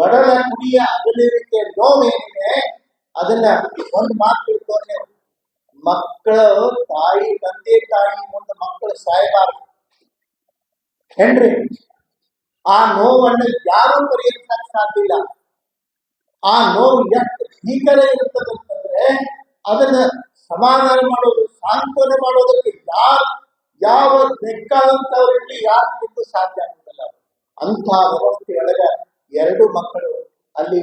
ಒಡಲ ಕುಡಿಯ ಅಗಲಿಕೆ ನೋವೇನಿದೆ, ಅದನ್ನ ಒಂದು ಮಾತು ತಿಳ್ಕೊಂಡ್ರೆ ಮಕ್ಕಳು ತಾಯಿ, ತಂದೆ, ತಾಯಿ ಮುಂದೆ ಮಕ್ಕಳು ಸಾಯಬಾರದು. ಹೆಣ್ರಿ ಆ ನೋವನ್ನು ಯಾರು ಪರಿಹರಿಸಕ್ ಇಲ್ಲ ಆ ನೋವು ಎಷ್ಟು ಭೀಕರ ಇರ್ತದೆ ಅಂತಂದ್ರೆ, ಅದನ್ನ ಸಮಾಧಾನ ಮಾಡೋದು, ಸಾಂತ್ವನ ಮಾಡೋದಕ್ಕೆ ಯಾರು, ಯಾವ ಬೇಕಾದಂತವರಲ್ಲಿ ಯಾರು ಸಾಧ್ಯ ಆಗುತ್ತಲ್ಲ ಅಂಥ ವ್ಯವಸ್ಥೆಯೊಳಗ ಎರಡು ಮಕ್ಕಳು. ಅಲ್ಲಿ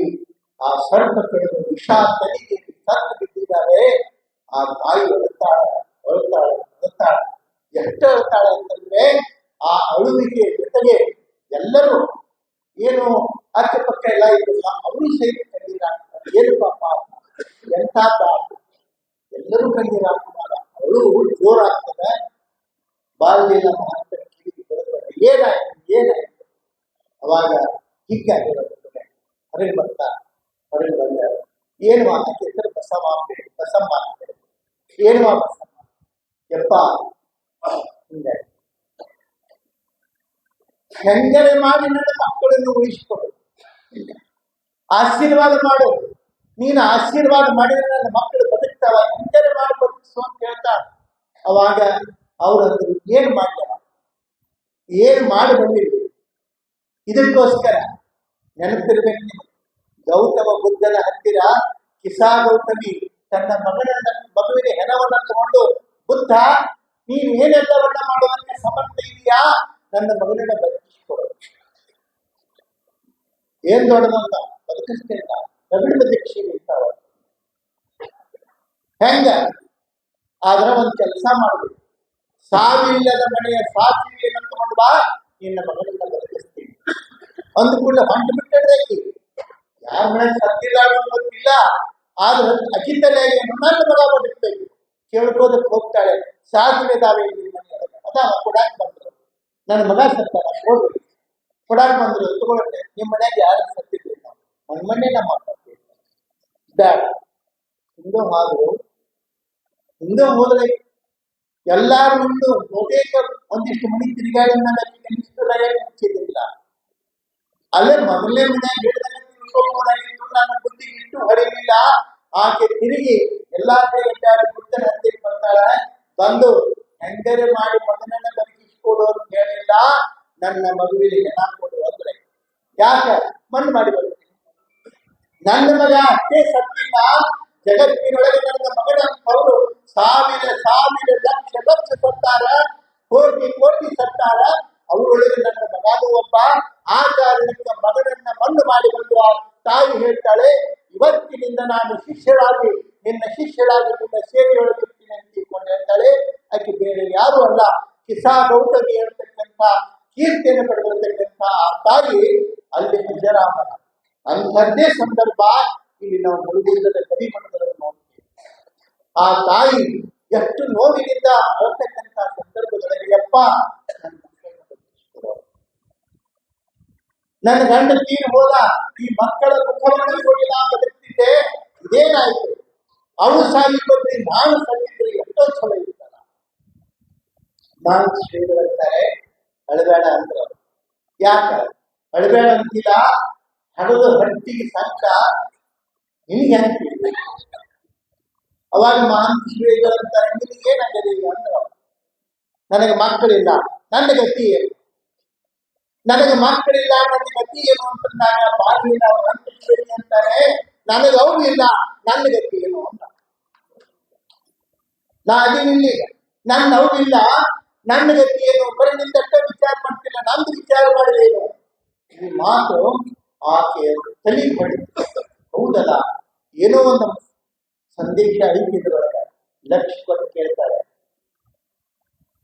ಆ ಸರ್ಪ ಕಡಿದು ವಿಷ ತಲೆಗೆ ಕತ್ತು ಬಿದ್ದಿದ್ದಾರೆ ಆ ತಾಯಿ ಅಳುತ್ತಾಳೆ ಅಳುತ್ತಾಳೆ ಅಳುತ್ತಾಳೆ. ಎಷ್ಟು ಅಳುತ್ತಾಳೆ ಅಂತಂದ್ರೆ ಆ ಅಳುವಿಕೆ ಜೊತೆಗೆ ಎಲ್ಲರೂ ಏನು ಅಕ್ಕಪಕ್ಕ ಎಲ್ಲ ಇದ್ದು ಅವರು ಸಹಿತ ಕಣ್ಣೀರ ಏನು ಪಾಪ? ಎಂತ ಎಲ್ಲರೂ ಹಾಕುವಾಗ ಅವಳು ಜೋರಾಗ್ತದೆ. ಬಾಲ್ಯದ ಮಹತ್ವ ಏನಾಯ್ತು? ಏನಾಯ್ತು? ಅವಾಗ ಹೀಗಾಗಿರುತ್ತೆ ಹೊರಗೆ ಬರ್ತಾ, ಹೊರಗೆ ಬಂದ ಏನು ಹೇಳಿ ಬಸಮ್ಮ ಅಂತ ಹೇಳಿ ಏನು ಮಾ ಬಸಮ್ಮ ಯಪ್ಪ, ಹಿಂಗೆ. ಹೆಂಗರೆ ಮಾಡಿ ನನ್ನ ಮಕ್ಕಳನ್ನು ಉಳಿಸಿಕೊಡು. ಆಶೀರ್ವಾದ ಮಾಡು. ನೀನು ಆಶೀರ್ವಾದ ಮಾಡಿದ್ರೆ ನನ್ನ ಮಕ್ಕಳು ಬದುಕ್ತಾವ. ಹೆಂಗರೆ ಮಾಡಿ ಬದುಕಿಸು ಅಂತ ಹೇಳ್ತಾ, ಅವಾಗ ಅವರಂದ್ರು, ಏನು ಮಾಡ್ತಾರ ಏನು ಮಾಡಿ ಬಂದಿರಿ ಇದಕ್ಕೋಸ್ಕರ ನೆನಪಿರ್ಬೇಕು ಗೌತಮ ಬುದ್ಧನ ಹತ್ತಿರ ಕಿಸಾ ಗೌತಮಿ ತನ್ನ ಮಗಳನ್ನ ಮಗುವಿನ ಹೆಣವನ್ನ ತಗೊಂಡು, ಬುದ್ಧ, ನೀನು ಏನೆಲ್ಲವನ್ನ ಮಾಡೋದಕ್ಕೆ ಸಮರ್ಥ ಇದೆಯಾ? ನನ್ನ ಮಗನನ್ನ ಬದುಕಿಸ್ಕೊಡು. ಏನ್ ದೊಡ್ಡದಂತ ಬದುಕಿಸ್ತೇನ ರಗಡ ದೀಕ್ಷೆ ಇರ್ತಾವ. ಹೆಂಗ? ಆದ್ರೆ ಒಂದ್ ಕೆಲಸ ಮಾಡ್ಬೇಕು ಸಾವಿಲ್ಲದ ಮನೆಯ ಸಾಕ್ಷಿಯನ್ನು ಏನಂತ ಬಾ. ನಿನ್ನ ಮಗನನ್ನ ಬದುಕಿಸ್ತೀನಿ. ಅಂದ ಕೂಡಲೇ ಹೊಂಟು ಬಿಟ್ಟಿರ್ಬೇಕು ಯಾರ ಮನೆ ಸತ್ತಿಲ್ಲ ಅನ್ನೋದು ಗೊತ್ತಿಲ್ಲ ಆದ್ರೆ ಅಖಿತಲೆ ನನ್ನ ಮಗ ಬದುಕ್ಬೇಕು ಕೇಳ್ಕೋದಕ್ಕೆ ಹೋಗ್ತಾಳೆ ಸಾಧ್ಯ ಇದಾವೆ ನಿಮ್ಮ ಮನೆಯೊಳಗೆ ಅದಾವ ಕೊಡಾಕ್ ಬಂದ್ರು ನನ್ನ ಮಗ ಸತ್ತಾನ ಕೊಡ್ರಿ ಕೊಡಾಕ್ ಬಂದ್ರು ತಗೊಳ್ತೆ ನಿಮ್ಮ ಮನೆಯಾಗ ಯಾರು ಸತ್ತಿರ್ಲಿಲ್ಲ ಮನ್ ಮನೆ ನಮ್ಮ ಅಪ್ಪ ಬೇಡ ಹಿಂದೂ ಹಾದ್ರು ಹಿಂದೂ ಹೋದ್ರೆ ಎಲ್ಲಾರ ಮುಂದೆ ಬಹುತೇಕ ಒಂದಿಷ್ಟು ಮನಿ ತಿರುಗಾಡಿ ಮೇಲೆ ನಿಷ್ಠರಾಗಿ ಮುಚ್ಚಿದ್ದಿಲ್ಲ ಅಲ್ಲೇ ಮೊದಲನೇ ಮನೆಯಾಗ ಹೇಳಿದಾಗ ನನ್ನ ಬುದ್ಧಿ ಇಟ್ಟು ಹೊರಲಿಲ್ಲ. ಆಕೆ ತಿರುಗಿ ಎಲ್ಲಾ ಕಡೆ ಬುದ್ಧನ ಹತ್ತಿರ ಬರ್ತಾಳೆ ಬಂದು ಹೆಂಗರೆ ಮಾಡಿ ಮಗನನ್ನ ಬದುಕಿಸ್ಕೊಡು ಅಂತ ಹೇಳಿಲ್ಲ. ನನ್ನ ಮಗುವಿಗೆ ಹೆಣ ಕೊಡು ಅಂದ್ರೆ. ಯಾಕೆ ಮಣ್ಣು ಮಾಡಿ ಬರ್ತೀನಿ ನನ್ನ ಮಗ ಅಷ್ಟೇ ಸತ್ತಿಲ್ಲ ಜಗತ್ತಿನೊಳಗೆ ನನ್ನ ಮಗನ ಅವರು ಸಾವಿರ ಸಾವಿರ ಲಕ್ಷ ಲಕ್ಷ ಸತ್ತಾರ ಕೋಟಿ ಕೋಟಿ ಸತ್ತಾರ ಅವರೊಳಗೆ ನನ್ನ ಮಗನೂ ಒಬ್ಬ ಆ ಕಾರಣಕ್ಕೆ ಮಗನನ್ನ ಮಣ್ಣು ಮಾಡಿ ಬಂದು ಆ ತಾಯಿ ಹೇಳ್ತಾಳೆ ಇವತ್ತಿನಿಂದ ನಾನು ಶಿಷ್ಯಳಾಗಿ, ನಿನ್ನ ಶಿಷ್ಯಳಾಗಿ ನಿನ್ನ ಸೇವೆಯೊಳಗಿರ್ತೀನಿ ಅಂತಿಕೊಂಡು ಹೇಳ್ತಾಳೆ. ಆಕೆ ಬೇರೆ ಯಾರು ಅಲ್ಲ. ಕಿಸಾ ಗೌತಮಿ ಹೇಳ್ತಕ್ಕಂಥ ಕೀರ್ತಿಯನ್ನು ಪಡೆದಿರ್ತಕ್ಕಂಥ ಆ ತಾಯಿ ಅಲ್ಲಿ ಹಾಜರಾಗಲ್ಲ ಅಂಥದ್ದೇ ಸಂದರ್ಭ ಇಲ್ಲಿ ನಾವು ಮುಳುಗುವುದರ ಕವಿಮಠದಲ್ಲಿ ನೋಡ್ತೀವಿ. ಆ ತಾಯಿ ಎಷ್ಟು ನೋವಿನಿಂದ ಅಳ್ತಕ್ಕಂಥ ಸಂದರ್ಭಗಳಲ್ಲಿ, ಅಪ್ಪ, ನನ್ನ ಗಂಡ ತೀರು ಹೋದ, ಈ ಮಕ್ಕಳ ಮುಖವನ್ನು ನೋಡಿಲ್ಲ ಬದುಕ್ತಿದ್ದೆ ಇದೇನಾಯ್ತು? ಅವನು ಸಾಯಿ ಬಂದ್ರೆ ನಾನು ಸಾಯಿದ್ರೆ ಎಷ್ಟೋ ಚಲೋ ಇರ್ತಾರ ನಾನು ಶ್ರೀಗಳಂತಾರೆ ಅಳಬೇಡ ಅಂದ್ರು ಯಾಕ? ಅಳಬೇಡ ಅಂತಿಲ್ಲ ಹಣದ ಹಟ್ಟಿಗೆ ಸಂಕ ನಿನಗೆ ತಿಳಿಬೇಕು? ಅವಾಗ ಮಹಾನ್ ಶ್ರೀಗಳಂತಾರೆ ನಿನಗೆ ಏನಾಗಿದೆ ಈಗ ಅಂದ್ರ ನನಗೆ ಮಕ್ಕಳಿಲ್ಲ, ನನ್ನ ಗತಿ ಏನು? ನನಗೆ ಮಕ್ಕಳಿಲ್ಲ, ನನ್ನ ಗತಿ ಏನು ಅಂತಂದಾಗ ಬಾಗಿಲಿಲ್ಲ ಶ್ರೇಣಿ ಅಂತಾರೆ. ನನಗೆ ಅವ್ರು ಇಲ್ಲ ನನ್ನ ಗತಿ ಏನು ಅಂತ. ನಾ ಅದಿನಿಲ್ಲಿ ನನ್ನ ಅವ್ರಿಲ್ಲ ನನ್ನ ಗತಿ ಏನು ಬರೀ ನಿಂದಟ್ಟ ವಿಚಾರ ಮಾಡ್ತಿಲ್ಲ, ನಂದು ವಿಚಾರ ಮಾಡಿದೇನು ಈ ಮಾತು ಆಕೆ ತಲೆ ಮಾಡಿ ಹೌದಲ್ಲ, ಏನೋ ಒಂದು ಸಂದೇಶ ಐತಿ ಲಕ್ಷ್ಮಿ ಲಕ್ಷ ಕೊಟ್ಟು ಕೇಳ್ತಾರೆ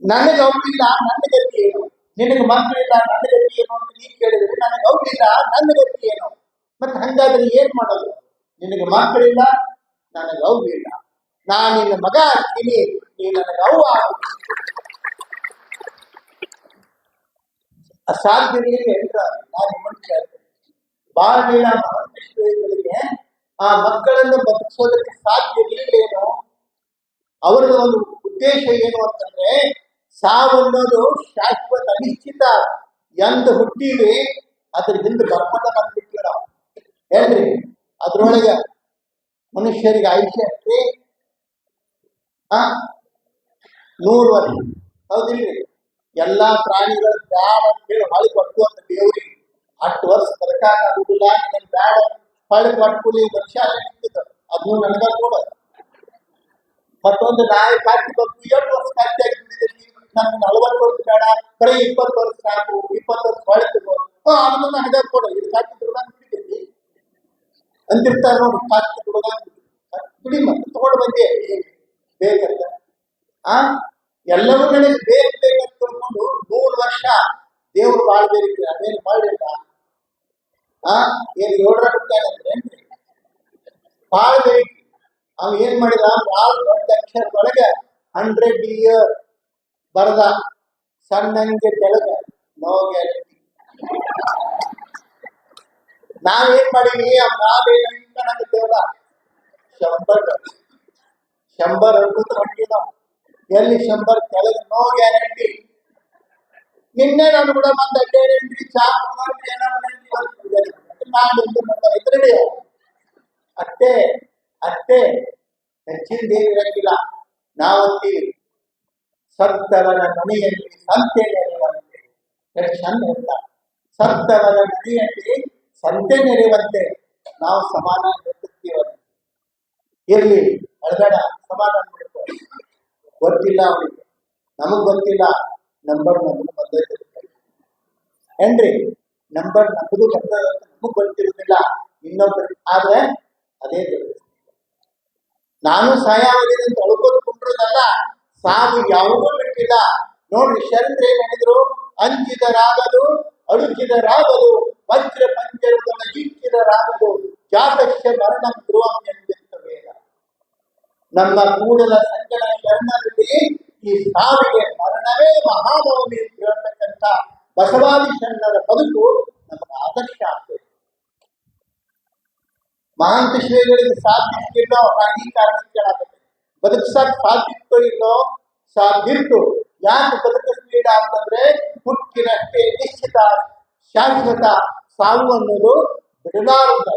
ನನಗೆ ಅವ್ರಿಲ್ಲ ನನ್ನ ಗತಿ ಏನು ನಿನಗೆ ಮಕ್ಕಳಿಲ್ಲ ನನ್ನ ಗತಿ ಏನು ಅಂತ ನೀ ಕೇಳಿದ್ರೆ ನನಗೆ ಅವ್ರಿಲ್ಲ ನನ್ನ ಗತಿ ಏನು ಮತ್ತೆ ಹಂಗಾದ್ರೆ ಏನ್ ಮಾಡೋದು? ನಿನಗೆ ಮಕ್ಕಳಿಲ್ಲ ನನಗೆ ಇಲ್ಲ. ನಾನು ನಿನ್ನ ಮಗ ಆಗ್ತೀನಿ, ನೀ ನನಗೆ ಅವು ಆಗ್ತೀನಿ. ಅಸಾಧ್ಯ ಎಂದ್ರ ನಾನು ಕೇಳ್ತೇನೆ ಬಾಳಲಿಲ್ಲ ಮಹಾಂತೇಶ್ವರಿಗಳಿಗೆ ಆ ಮಕ್ಕಳನ್ನು ಬದುಕಿಸೋದಕ್ಕೆ ಸಾಧ್ಯ ಇರಲಿಲ್ಲೇನು? ಅವರದ ಒಂದು ಉದ್ದೇಶ ಏನು ಅಂತಂದ್ರೆ, ಸಾವು ಅನ್ನೋದು ಶಾಶ್ವತ ಅನಿಶ್ಚಿತ ಎಂದು ಹುಟ್ಟಿವಿ ಅದ್ರ ಹಿಂದೆ ಬರ್ಕೊಂಡ ಬಂದ್ಬಿಟ್ವಿ ಏನ್ರಿ ಅದ್ರೊಳಗ ಮನುಷ್ಯರಿಗೆ ಆಯುಷ್ಯ ಅಷ್ಟೇ ಆ? ನೂರು ವರ್ಷ. ಹೌದಿಲ್ರಿ? ಎಲ್ಲಾ ಪ್ರಾಣಿಗಳು ಬ್ಯಾಡ ಅಂತ ಹೇಳಿ ಹೊಳಿ ಕೊಟ್ಟು ಅಂತ ದೇವ್ರಿಗೆ ಹತ್ತು ವರ್ಷ ಬದುಕಾಗುದಿಲ್ಲ ನನಗೆ ಬ್ಯಾಡ. ಹೊಳಿ ಕೊಟ್ಟು ವರ್ಷ ಅದು ನನಗ ಕೂಡ. ಮತ್ತೊಂದು ನಾಯಿ ಕಾಟಿ ಬಂದು ಎರಡು ವರ್ಷ ಕಾಟಿ ಆಗಿ ದುಡಿದಿರ್ಲಿ ನಮ್ಗೆ ನಲವತ್ತು ವರ್ಷ ಬೇಡ. ಬರೀ ಇಪ್ಪತ್ತು ವರ್ಷ ಸಾಕು. ಇಪ್ಪತ್ತು ವರ್ಷ ಹೊಳೆ ಅದನ್ನು ನನಗ ಕೊಡು. ಇದು ಕಾಟಿ ದುಡ್ದಂಗ್ ಅಂತಿರ್ತಾರೆ ನೋಡಿ ಕಾಟಿ ಹುಡುಗ ಬಿಡಿ ಮತ್ತೆ ತಗೊಂಡು ಬಂದೆ ಬೇಕಂತ. ಆ? ಎಲ್ಲವೂ ನನಗೆ ಬೇಕು ಬೇಕಂತ ತಿಳ್ಕೊಂಡು ನೂರು ವರ್ಷ ದೇವರು ಮಾಡಬೇಕು ಅದೇನು ಮಾಡಲಿಲ್ಲ? ಆ? ಏನ್ ಏಳರ ಭಾಳ ಬಾಳ್ಬೇಕು ಅವ ಏನ್ ಮಾಡಿದ? ಭಾಳ ದೊಡ್ಡ ಅಕ್ಷರದೊಳಗೆ ಹಂಡ್ರೆಡ್ ಇಯರ್ ಬರದ. ಸಣ್ಣಂಗೆ ಕೆಳಗೆ ನೋ ಗ್ಯಾರಂಟಿ. ನಾವೇನ್ ಮಾಡೀವಿ ಆ ನಾವೇನಂತ ನಂಗೆ ಶಂಬರ್ ಶಂಬರ್ ಅರ್ಬುತ್ ಹೊಂಟಿ ಎಲ್ಲಿ ಶಂಬರ್? ಕೆಳಗೆ ನೋ ಗ್ಯಾರಂಟಿ. ನಿನ್ನೆ ನಾನು ಕೂಡ ಮತ್ತೆ ಗ್ಯಾರಂಟಿ, ಚಾ ನಾನು ಇದು ಮಾಡ್ತಾರೆ ಇದ್ರಲ್ಲಿ. ಅಷ್ಟೇ ಅಷ್ಟೇ ಇರಂಗಿಲ್ಲ. ನಾವಂತೀವಿ ಸತ್ತವರ ಮನೆಯಲ್ಲಿ ಸಂತೆ ಎಷ್ಟು ಚಂದ ಅಂತ ಸತ್ತವರ ಮನೆಯಲ್ಲಿ ಸಂತೆ ನೆರೆಯುವಂತೆ ನಾವು ಸಮಾನ ಇರಲಿ ಸಮಾಧಾನ ಮಾಡ್ಕೊ ಗೊತ್ತಿಲ್ಲ ಅವನಿಗೆ ನಮಗ್ ಗೊತ್ತಿಲ್ಲ, ನಂಬರ್ ನಮಗ್ ಬಂದಿರುತ್ತೆ ಏನ್ರಿ? ನಂಬರ್ ನಮಗೂ ಬಂದ ನಮಗ್ ಗೊತ್ತಿರುವುದಿಲ್ಲ ಇನ್ನೊಬ್ಬರು ಆದ್ರೆ ಅದೇ. ನಾನು ಸಾಯಾವಧಿನ ಅಂತ ಅಳ್ಕೋದ್ ಕುಂಡ್ರದಲ್ಲ ಸಾವು ಯಾವುದೂ ಬಿಟ್ಟಿಲ್ಲ. ನೋಡ್ರಿ ಶರಣರು ಏನ್ ಹೇಳಿದ್ರು? ಅಂಜಿದರಾಗದು ಅಳುಕಿದರಾಗದು ವಜ್ರ ಪಂಜರಗಳ ಈಚಿದರಾಗದು ಜಾತಕ್ಕೆ ಮರಣ ಧ್ರುವಂ ನಮ್ಮ ಕೂಡಲ ಸಂಕಲ ಶರಣರಲ್ಲಿ ಈ ಸಾವಿಗೆ ಮರಣವೇ ಮಹಾನವಮಿ ಅಂತ ಹೇಳ್ತಕ್ಕಂಥ ಬಸವಾದಿ ಶರಣರ ಬದುಕು ನಮ್ಮ ಆದರ್ಶ ಆಗ್ತದೆ ಮಹಾಂತ ಶ್ರೀಗಳಿಗೆ ಸಾಧ್ಯ ಇಲ್ಲೋ ನಾನು ಈ ಕಾರಣಕ್ಕೆ ಬದುಕ್ಸಕ್ ಸಾಧ್ಯ ಇಲ್ಲೋ ಸಾಧ್ಯ ಇತ್ತು ಬದುಕು ಕ್ರೀಡ ಅಂತಂದ್ರೆ ಹುಟ್ಟಿನಷ್ಟೇ ನಿಶ್ಚಿತ ಶಾಶ್ವತ ಸಾವು ಅನ್ನೋದು ಬಿಡಲಾರದು.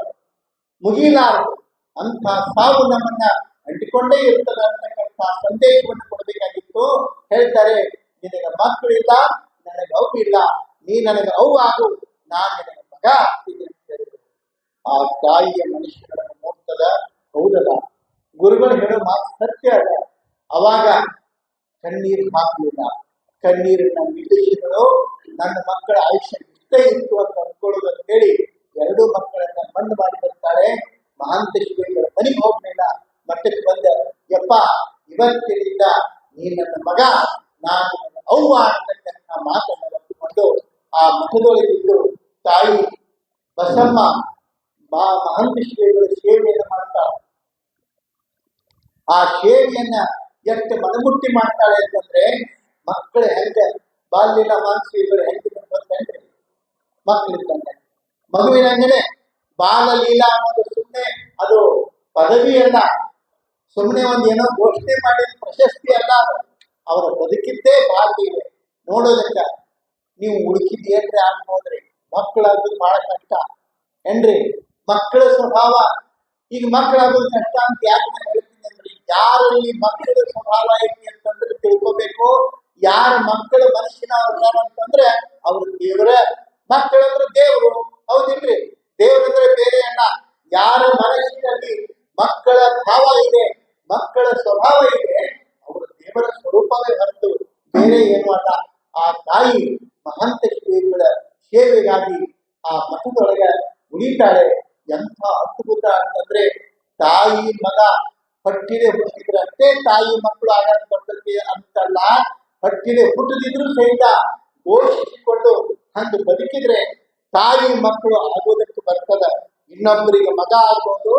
ಮುಗಿಲಾರದು. ಅಂತ ಸಾವು ನಮ್ಮನ್ನ ಅಂಟಿಕೊಂಡೇ ಇರ್ತದೆ ಅಂತಕ್ಕಂಥ ಸಂದೇಶವನ್ನು ಕೊಡಬೇಕಾಗಿತ್ತು. ಹೇಳ್ತಾರೆ, ನಿನಗೆ ಮಕ್ಕಳಿಲ್ಲ ನನಗೆ ಅವು ಇಲ್ಲ. ನೀ ನನಗೆ ಅವು ಆಗು, ನಾನು ನಿನಗೆ ಮಗ ಅಂತ ಆ ತಾಯಿಯ ಮನುಷ್ಯನನ್ನು ನೋಡ್ತದ ಹೌದಲ್ಲ ಗುರುಗಳು ಹೇಳೋ ಮಾತು ಸತ್ಯ ಅದ ಅವಾಗ ಕಣ್ಣೀರು ಹಾಕಲಿಲ್ಲ ಕಣ್ಣೀರನ್ನ ನಿಲ್ಲಿಸಿಗಳು ನನ್ನ ಮಕ್ಕಳ ಆಯುಷ್ಯ ಇಷ್ಟೇ ಇತ್ತು ಅಂತ ಅನ್ಕೊಳ್ಳೋದು ಹೇಳಿ ಎರಡು ಮಕ್ಕಳನ್ನ ಮಣ್ಣು ಮಾಡಿ ಬರ್ತಾಳೆ. ಮಹಾಂತೇಶ್ವರಿಗಳ ಮನೆಗೆ ಹೋಗ್ಲಿಲ್ಲ ಮಟ್ಟಕ್ಕೆ ಬಂದ. ಯಪ್ಪ, ಇವತ್ತಿನಿಂದ ನೀ ನನ್ನ ಮಗ, ನಾನು ನನ್ನ ಅವ್ವ ಅಂತಕ್ಕಂಥ ಮಾತನ್ನು ಒಪ್ಪಿಕೊಂಡು ಆ ಮಠದೊಳಗಿದ್ದು ತಾಯಿ ಬಸಮ್ಮ ಮಾ ಮಹಾಂತೇಶ್ವರಿಗಳ ಸೇವೆಯನ್ನು ಮಾಡ್ತಾಳೆ. ಆ ಸೇವೆಯನ್ನ ಎಷ್ಟು ಮನಮುಟ್ಟಿ ಮಾಡ್ತಾಳೆ ಅಂತಂದ್ರೆ, ಮಕ್ಕಳು ಹೆಂಗ ಬಾಲ್ಯನ ಮಾನಸಿ ಇವರು ಹೆಂಗೆ ಗೊತ್ತೇನ್ರಿ? ಮಕ್ಕಳಿದ್ದಂಗೆ. ಮಗುವಿನಂಗೆನೆ ಬಾಲ ಲೀಲಾ ಅನ್ನೋದು ಸುಮ್ಮನೆ ಅದು ಪದವಿ ಅಲ್ಲ. ಸುಮ್ಮನೆ ಒಂದು ಏನೋ ಘೋಷಣೆ ಮಾಡಿದ ಪ್ರಶಸ್ತಿ ಅಲ್ಲ ಅದು. ಅವರ ಬದುಕಿದ್ದೇ ಬಾಲ್ಯ ನೋಡೋದಕ್ಕ ನೀವು ಉಳುಕಿದ್ ಏನ್ರಿ ಅನ್ಬೋದ್ರಿ ಮಕ್ಕಳಾಗೋದು ಬಹಳ ಕಷ್ಟ. ಏನ್ರಿ? ಮಕ್ಕಳ ಸ್ವಭಾವ. ಈಗ ಮಕ್ಕಳಾಗೋದು ಕಷ್ಟ ಅಂತ ಯಾಕೆ ಯಾರಲ್ಲಿ ಮಕ್ಕಳ ಸ್ವಭಾವ ಐತಿ ಅಂತಂದ್ರೆ ತಿಳ್ಕೋಬೇಕು? ಯಾರ ಮಕ್ಕಳ ಮನಸ್ಸಿನ ಅವ್ರು ಅಂತಂದ್ರೆ ಅವ್ರು ದೇವರ. ಮಕ್ಕಳಂದ್ರೆ ದೇವರು. ಹೌದಿಲ್ರಿ? ದೇವ್ರಂದ್ರೆ ಬೇರೆ ಅಣ್ಣ ಯಾರ ಮನಸ್ಸಿನಲ್ಲಿ ಮಕ್ಕಳ ಭಾವ ಇದೆ, ಮಕ್ಕಳ ಸ್ವಭಾವ ಇದೆ, ಅವರು ದೇವರ ಸ್ವರೂಪವೇ ಹೊರತು ಬೇರೆ ಏನು ಅಲ್ಲ. ಆ ತಾಯಿ ಮಹಂತ ಶ್ರೀಗಳ ಸೇವೆಗಾಗಿ ಆ ಮಠದೊಳಗೆ ಉಳಿತಾಳೆ. ಎಂಥ ಅದ್ಭುತ ಅಂತಂದ್ರೆ ತಾಯಿ ಮಗ ಹೊಟ್ಟಿಲೆ ಹುಟ್ಟಿದ್ರೆ ಅಷ್ಟೇ ತಾಯಿ ಮಕ್ಕಳು ಆಗಾಗ ಬರ್ತದೆ ಅಂತಲ್ಲ, ಹೊಟ್ಟಿಲೆ ಹುಟ್ಟದಿದ್ರು ಸಹಿತ ಪೋಷಿಸಿಕೊಂಡು ಹಂಗೆ ಬದುಕಿದ್ರೆ ತಾಯಿ ಮಕ್ಕಳು ಆಗೋದಕ್ಕೆ ಬರ್ತದ ಇನ್ನೊಬ್ಬರಿಗೆ ಮಗ ಆಗ್ಬೋದು,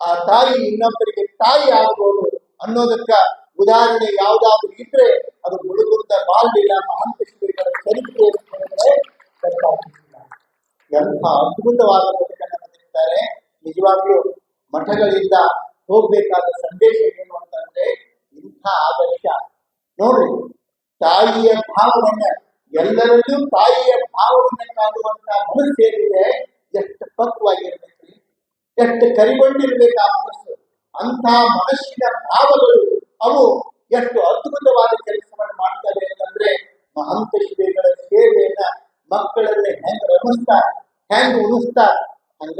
ಆ ತಾಯಿ ಇನ್ನೊಬ್ಬರಿಗೆ ತಾಯಿ ಆಗ್ಬೋದು ಅನ್ನೋದಕ್ಕ ಉದಾಹರಣೆ ಯಾವುದಾದ್ರೂ ಇದ್ರೆ ಅದು ಮುಳುಗುತ್ತ ಬಾಲ್ಯ ಮಹಾಂತೇಶ್ವರಿಗಳ ಚರಿತ್ರೆ. ಎಂಥ ಅದ್ಭುತವಾದ ಬದುಕನ್ನು ಬಂದಿರ್ತಾರೆ ನಿಜವಾಗ್ಲೂ ಮಠಗಳಿಂದ ಹೋಗ್ಬೇಕಾದ ಸಂದೇಶ ಏನು ಅಂತಂದ್ರೆ ಇಂಥ ಆದರ್ಶ. ನೋಡ್ರಿ, ತಾಯಿಯ ಭಾವವನ್ನ, ಎಲ್ಲರಲ್ಲೂ ತಾಯಿಯ ಭಾವವನ್ನ ಕಾಣುವಂತ ಮನಸ್ಸೇನಿದೆ ಎಷ್ಟು ಪಕ್ವಾಗಿರ್ಬೇಕು ಎಷ್ಟು ಕರಿಗೊಂಡಿರ್ಬೇಕು ಆ ಮನಸ್ಸು. ಅಂಥ ಮನಸ್ಸಿನ ಭಾವಗಳು, ಅವು ಎಷ್ಟು ಅದ್ಭುತವಾದ ಕೆಲಸವನ್ನು ಮಾಡ್ತವೆ ಅಂತಂದ್ರೆ ಮಹಂತ ಶ್ರೀಗಳ ಸೇವೆಯನ್ನ ಮಕ್ಕಳಲ್ಲಿ ಹೆಂಗ್ ರಮಿಸ್ತಾರೆ, ಹೆಂಗ್ ಉಳಿಸ್ತಾರೆ ಹಂಗ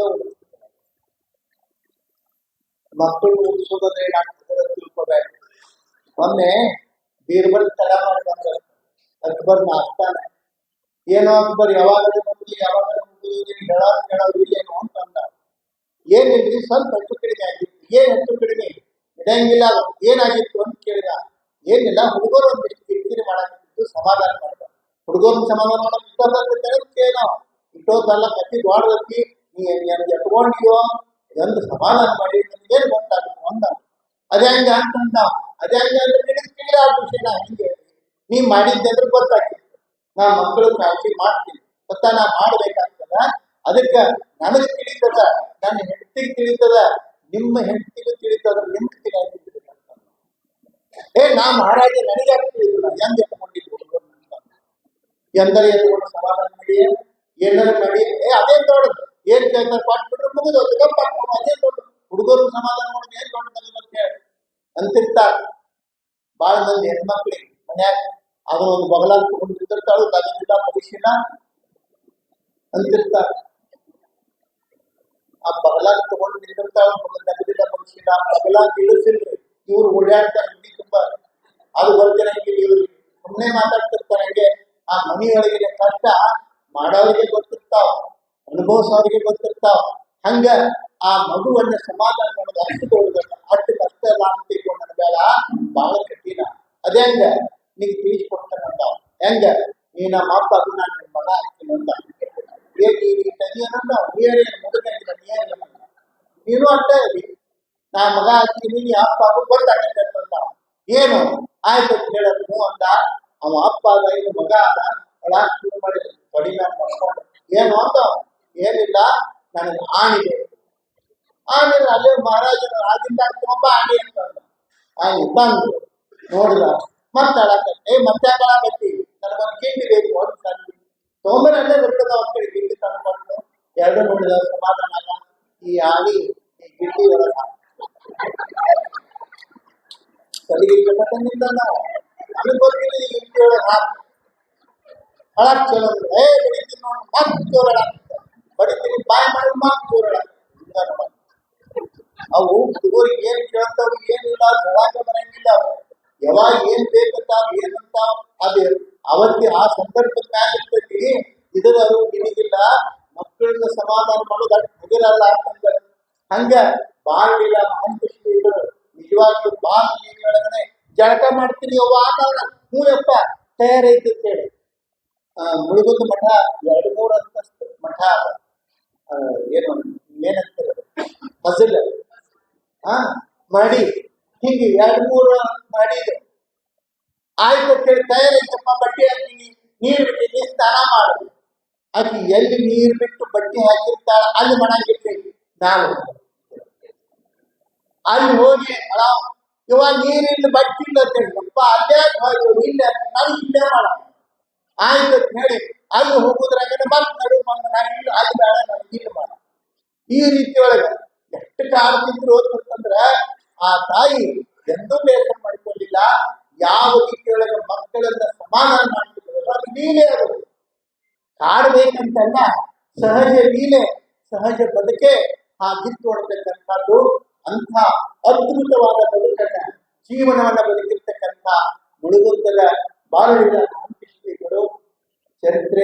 ಮಕ್ಕಳು ಉಳಿಸೋದ್ರೆ ಏನಾಗ್ತದೆ ಅಂತ ತಿಳ್ಕೊಬೇಕು ಒಮ್ಮೆ ಬೀರ್ಬಲ್ ತಡ ಮಾಡಿ ಬಂದ ಅಕ್ಬರ್ ಆಸ್ಥಾನ ಏನೋ ಅಕ್ಬರ್ ಯಾವಾಗ ಬಂದು ಯಾವಾಗ ಮುಗಿದು ಹೇಳ ಕೇಳೋದು ಇಲ್ಲೇನೋ ಅಂತ ಅಂದ ಏನಿಲ್ರಿ ಸ್ವಲ್ಪ ಹೆಚ್ಚು ಕಡಿಮೆ ಆಗಿತ್ತು ಏನ್ ಹೆಚ್ಚು ಕಡಿಮೆ ಇಡಂಗಿಲ್ಲ ಅದು. ಏನಾಗಿತ್ತು ಅಂತ ಕೇಳಿದ ಏನಿಲ್ಲ ಹುಡುಗರು ಒಂದಿಷ್ಟು ಕಿರಿಕಿರಿ ಮಾಡಾಕಿತ್ತು ಸಮಾಧಾನ ಮಾಡ್ದ ಹುಡುಗರು ಸಮಾಧಾನ ಮಾಡಕ್ ಇಷ್ಟೊಂದು ಕೇಳೋ ಇಷ್ಟೊಂದಲ್ಲ ಕತ್ತಿ ದೊಡ್ಡದತ್ತಿ ನೀ ಏನ್ ಎತ್ಕೊಂಡಿಯೋ ಎಂದು ಸಮಾಧಾನ ಮಾಡಿ ಏನ್ ಗೊತ್ತಾಗುತ್ತೆ ಒಂದ. ಅದೇ ಹಂಗ ಅಂತಂದ ಅದೇ ಹಂಗ ಅಂದ್ರೆ ನಿನಗೆ ತಿಳಿದ ನಾ ಹಿಂಗೆ. ನೀ ಮಾಡಿದ್ದೆ ಅಂದ್ರೆ ಗೊತ್ತಾಗ್ತಿತ್ತು. ನಾ ಮಕ್ಕಳು ಕಾಳಜಿ ಮಾಡ್ತೀನಿ. ಗೊತ್ತಾ ನಾ ಮಾಡ್ಬೇಕಾಗ್ತದ? ಅದಕ್ಕ ನನಗೆ ತಿಳಿತದ, ನನ್ನ ಹೆಂಡತಿಗೆ ತಿಳಿತದ, ನಿಮ್ಮ ಹೆಂಡತಿಗೂ ತಿಳಿತದ ನಿಮ್ಗೆ ತಿಳಿಯಾಗಿ ಏ, ನಾ ಮಹಾರಾಜ ನನಗೆ ತಿಳಿದಿಲ್ಲ? ಹೆಂಗ್ ಎತ್ಕೊಂಡಿದ್ದು ಎಂದರೆ ಎತ್ಕೊಂಡು ಸಮಾಧಾನ ಮಾಡಿ ಏನಾರ ಮಾಡಿ. ಏ ಅದೇ ದೊಡ್ಡದು? ಏನ್ ಕೇಳ್ತಾರೆ? ಕೊಟ್ಬಿಟ್ರೆ ಮುಗಿದು ದೊಡ್ಡ ಹುಡುಗರು ಸಮಾಧಾನ ಮಾಡಿ ಏನ್ ಕೊಡ್ತಾರೆ ಅಂತಿರ್ತಾರೆ. ಬಾಳ ಮಂದಿ ಹೆಣ್ಮಕ್ಳಿಗೆ ಮನ್ಯಾಗ. ಅದನ್ನ ಒಂದು ಬಗಲಾಗ ತಗೊಂಡಿರ್ತಾಳು ತಗದಿಲ್ಲ ಭವಿಷ್ಯನ ಅಂತಿರ್ತಾರೆ. ಆ ಬಗಲ ತಗೊಂಡು ನಿಂತಿರ್ತಾಳು ತಗದಿಲ್ಲ ಭವಿಷ್ಯನ ಬಗಲ ತಿಳಿಸಿಲ್ರಿ ಇವ್ರು ಓಡಾಡ್ತಾರೆ ಮನಿ ತುಂಬಾ. ಅದು ಬರ್ತಿರಂಗಿಲ್ಲ ಇವ್ರು ಸುಮ್ಮನೆ ಮಾತಾಡ್ತಿರ್ತಾರೆ ಹಂಗೆ. ಆ ಮನಿಯೊಳಗಿನ ಕಷ್ಟ ಮಾಡೋರಿಗೆ ಗೊತ್ತಿರ್ತಾವ, ಅನುಭವಿಸೋರಿಗೆ ಗೊತ್ತಿರ್ತಾವ. ಹಂಗ ಆ ಮಗುವನ್ನ ಸಮಾಧಾನ ಮಾಡೋದು ಅಷ್ಟು ದೊಡ್ಡದಲ್ಲ ಅಷ್ಟು ಕಷ್ಟ ಎಲ್ಲ ಅಂತ ತಿಳ್ಕೊಂಡು ಬೇಡ ಬಹಳ ಕಠಿಣ ಅದೇ ಹಂಗ ನಿಂಗೆ ತಿಳಿಸ್ಕೊಡ್ತಾನಂತ ಹೆಂಗ ನೀ ನಮ್ಮ ಅಪ್ಪ ಅದು ನಾನು ನಿಮ್ಮ ಮಗ ಹಾಕ್ತೀನಿ ಅಂತ ಏನ್ ಈ ತಂಗಿಯನಂದ ನೀರೇನು ಮುದುಕಂಗಿಲ್ಲ ನೀರೇನು ನೀನು ಅಷ್ಟೇ ಇದಿ ನಾ ಮಗ ಹಾಕ್ತೀನಿ ನೀ ಅಪ್ಪ ಅದು ಗೊತ್ತಾಗತ್ತೆ ಅಂತ ಏನು ಆಯ್ತು ಅಂತ ಹೇಳೋದು ಅಂದ ಅವ ಅಪ್ಪ ಅದ ಇದು ಮಗ ಅದ ಒಳ ಶುರು ಮಾಡಿ ಕಡಿಮೆ ಮಾಡ್ಕೊಂಡು ಏನು ಅಂತ ಏನಿಲ್ಲ ನನಗೆ ಆಣಿದೆ ಆಮೇಲೆ ಅಲ್ಲೇ ಮಹಾರಾಜನ ಆಗಿಂದ ಆಗ್ತಮ್ಮ ಆಣಿ ಅಂತ ಅಂದ. ಆಣಿ ತಂದು ನೋಡಿದ ಮತ್ತೆ ಅಳಕ ಏ ಮತ್ತೆ ಅಳಕತ್ತಿ ನನಗೊಂದು ಗಿಂಡಿ ಬೇಕು ಅಂತ ತಂದು. ತೊಂಬರ ಅಲ್ಲೇ ಬರ್ತದ ಅವ್ರ ಕಡೆ ಗಿಂಡಿ ತಂದ್ಕೊಂಡು ಎರಡು ನೋಡಿದ ಸಮಾಧಾನ ಅಲ್ಲ, ಈ ಆಣಿ ಈ ಗಿಂಡಿ ಒಳಗ. ತಲೆಗೆ ಕಟ್ಟಂಗಿಲ್ಲ ನಾವು ನನಗೆ ಗೊತ್ತಿಲ್ಲ, ಈ ಗಿಂಡಿ ಒಳಗ ಹಾಕಿ ಹಳಕ್ ಚಲೋ ಏ ಬಡಿತೀನಿ ನೋಡಿ ಮತ್ತೆ ಜೋರ ಬಡಿತೀನಿ ಬಾಯ್ ಮಾಡಿ ಮಾತು ಅವು ಹುಡುಗರಿಗೆ ಏನ್ ಕೇಳ್ತಾವ ಏನಿಲ್ಲ ಹೇಳಾಕ ಬರಂಗಿಲ್ಲ. ಯಾವಾಗ ಏನ್ ಬೇಕಂತ, ಏನಂತ, ಅದೇ ಅವತ್ತಿ ಆ ಸಂದರ್ಭದ ಮ್ಯಾಲ ಇದರ ಅರಿವು ನಿನಗಿಲ್ಲ ಮಕ್ಕಳನ್ನ ಸಮಾಧಾನ ಮಾಡೋದು ಅಷ್ಟು ಮುಗಿರಲ್ಲ ಅಂತಂದ್ರೆ ಹಂಗ ಬಾಳಿಲ್ಲ ಮಹಂತ ಶ್ರೀಗಳು ನಿಜವಾಗ್ಲೂ ಬಾ ಏನ್ ಒಳಗನೆ ಜಳಕ ಮಾಡ್ತೀನಿ ಅವ್ವ ಆ ಹ್ಞೂ ಯಪ್ಪ ತಯಾರೈತಿ ಹೇಳಿ ಮುಳುಗುದ ಮಠ, ಎರಡು ಮೂರು ಅಂತಸ್ತು ಮಠ ಅದ. ಏನು ಏನಂತಾರೆ? ಮಜಲ್ ಹಾ ಮಾಡಿ. ಹಿಂಗೆ ಎರಡು ಮೂರು ಮಾಡಿದ್ರು. ಆಯ್ತು ಅಂತೇಳಿ ತಯಾರೈತಪ್ಪ ಬಟ್ಟೆ ಹಾಕಿ ನೀರು ಬಿಟ್ಟಿ ಸ್ನಾನ ಮಾಡು. ಆಕಿ ಎಲ್ಲಿ ನೀರು ಬಿಟ್ಟು ಬಟ್ಟೆ ಹಾಕಿರ್ತಾಳ ಅಲ್ಲಿ ಮಣಾಗಿರ್ತೈತಿ ನಾನು ಅಲ್ಲಿ ಹೋಗಿ, ಅಳ, ಇವಾಗ ನೀರಿಲ್ಲ ಬಟ್ಟೆ ಇಲ್ಲ ಅಂತ ಹೇಳಿ ಅಪ್ಪ, ಅಲ್ಲೇ ಹೋಗಿ, ಇಲ್ಲ ನಾನು ಇಲ್ಲೇ ಮಾಡ. ಆಯ್ತು ಅಂತ ಹೇಳಿ ಅಲ್ಲಿ ಹೋಗುದ್ರಾಗ ಮತ್ತೆ ನಡು ಬಂದ, ನಾನು ಇಲ್ಲ ಅಲ್ಲಿ ಬೇಡ, ನಾನು ಮಾಡ ಈ ರೀತಿ ಒಳಗೆ ಎಷ್ಟು ಕಾಡ್ತಿದ್ರು ಅಂತಂದ್ರ ಆ ತಾಯಿ ಎಂದೂ ಬೇಸರ ಮಾಡಿಕೊಂಡಿಲ್ಲ, ಯಾವ ರೀತಿಯೊಳಗೆ ಮಕ್ಕಳನ್ನ ಸಮಾಧಾನ ಮಾಡ್ತಿದ್ರು ಅದು ಲೀಲೆ ಅದು ಕಾಡ್ಬೇಕಂತಲ್ಲ, ಸಹಜ ಲೀಲೆ ಸಹಜ ಬದುಕೆ ಆ ಅಂತಕ್ಕಂಥದ್ದು ಅಂಥ ಅದ್ಭುತವಾದ ಬದುಕನ್ನ, ಜೀವನವನ್ನ ಬದುಕಿರ್ತಕ್ಕಂಥ ಮುಳುಗುತ್ತದ ಬಾಳುಳಿದ ಶ್ರೀಗಳು ಚರಿತ್ರೆ